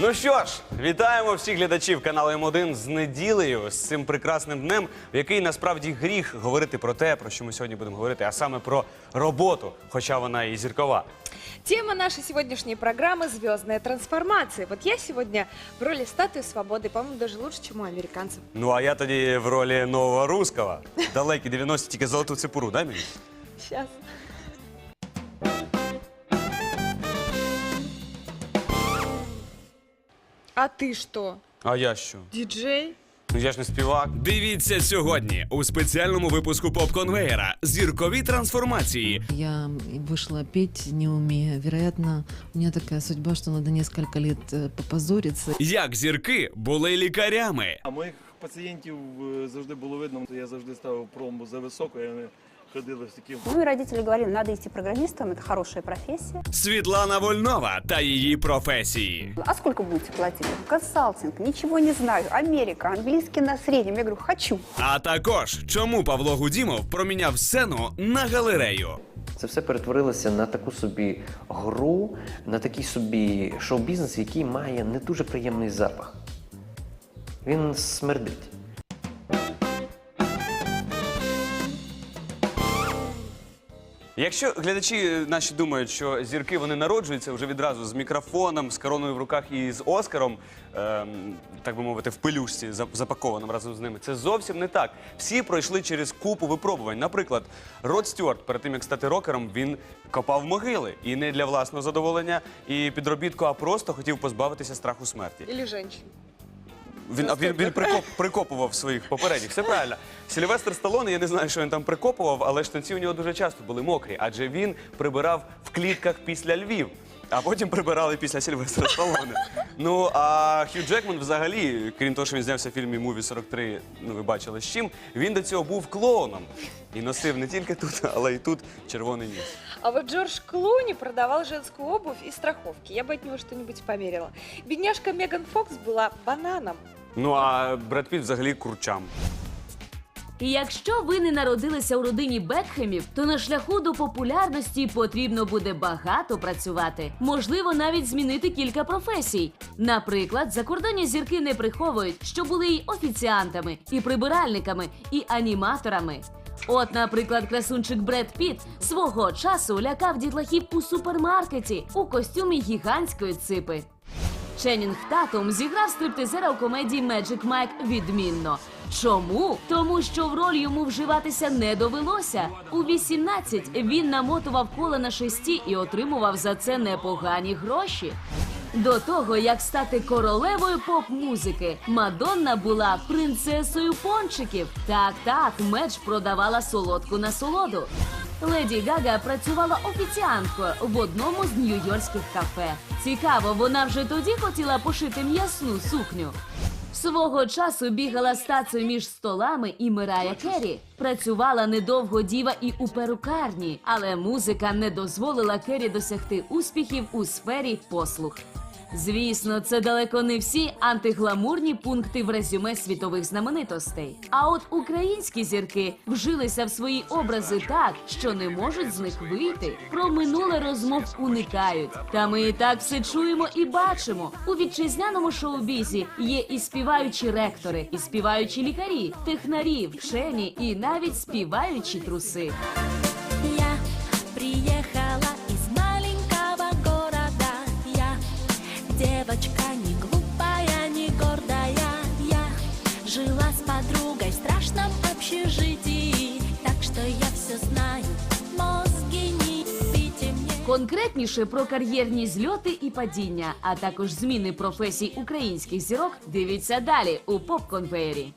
Ну що ж, вітаємо всіх глядачів каналу М1 з неділею, з цим прекрасним днем, в який насправді гріх говорити про те, про що ми сьогодні будемо говорити, а саме про роботу, хоча вона і зіркова. Тема нашей сегодняшней программы «Звездная трансформация». Вот я сегодня в роли статуи свободы, по-моему, даже лучше, чем у американцев. Ну а я тоді в ролі нового русского. Далекі 90 тільки золоту цепуру, дай мені? Сейчас. А ты что, А я що? диджей? Ну я ж не співак. Дивіться сьогодні у спеціальному випуску поп-конвеєра зіркові трансформації. Я вышла петь, не умея. Вероятно, у меня такая судьба, что надо несколько лет э, попозориться. Як зірки були лікарями. А моїх пацієнтів е, завжди було видно, то я завжди ставив промбу за високо, і вони ходили з таким. Ну и родители говорили, надо идти программистом, это хорошая профессия. Світлана Вольнова та її професії. А сколько будете платить? Консалтинг, ничего не знаю. Америка, английский на среднем. Я говорю, хочу. А також чому Павло Гудімов проміняв сцену на галерею. Це все перетворилося на таку собі гру, на такий собі шоу-бізнес, який має не дуже приємний запах. Він смердить. Якщо глядачі наші думають, що зірки вони народжуються вже відразу з мікрофоном, з короною в руках і з Оскаром, ем, так би мовити, в пелюшці за- запакованим разом з ними, це зовсім не так. Всі пройшли через купу випробувань. Наприклад, Род Стюарт, перед тим як стати рокером, він копав могили і не для власного задоволення і підробітку, а просто хотів позбавитися страху смерті. Или женщин? Він, а він, він прикоп, прикопував своїх попередніх. Все правильно. Сильвестр Сталоне, я не знаю, що він там прикопував, але штанці у нього дуже часто були мокрі, адже він прибирав в клітках після Львів. А потім прибирали після Сильвестра Сталоне. Ну а Хью Джекман взагалі, крім того, що він знявся в фільмі Муві 43, ну ви бачили з чим, він до цього був клоуном і носив не тільки тут, але й тут червоний ніс. А вот Джордж Клуни продавал женскую обувь и страховки. Я бы от него что-нибудь померила. Бедняжка Меган Фокс была бананом. Ну а Бред Піт взагалі курчам. І якщо ви не народилися у родині Бекхемів, то на шляху до популярності потрібно буде багато працювати. Можливо, навіть змінити кілька професій. Наприклад, закордонні зірки не приховують, що були і офіціантами, і прибиральниками, і аніматорами. От, наприклад, красунчик Бред Піт свого часу лякав дітлахів у супермаркеті у костюмі гігантської ципи. Ченнінг Татум зіграв стриптизера у комедії Magic Mike відмінно. Чому? Тому що в роль йому вживатися не довелося. У 18 він намотував коле на шесті і отримував за це непогані гроші. До того, як стати королевою поп-музики, Мадонна була принцесою пончиків. Так, так, меч продавала солодку насолоду. Леді Гага працювала офіціанткою в одному з нью-йоркських кафе. Цікаво, вона вже тоді хотіла пошити м'ясну сукню. Свого часу бігала стацію між столами і Мирая Керрі. Працювала недовго діва і у перукарні, але музика не дозволила Керрі досягти успіхів у сфері послуг. Звісно, це далеко не всі антигламурні пункти в резюме світових знаменитостей. А от українські зірки вжилися в свої образи так, що не можуть з них вийти. Про минуле розмов уникають. Та ми і так все чуємо і бачимо. У вітчизняному шоу-бізі є і співаючі ректори, і співаючі лікарі, технарі, вчені, і навіть співаючі труси. Я приехала из маленького города. Я девочка не глупая, не гордая. Я жила с подругой в страшном общежитии, так что я все знаю. Мозги не бейте мне. Конкретніше про кар'єрні зльоти і падіння, а також зміни професій українських зірок. Дивіться далі у поп-конвеєрі.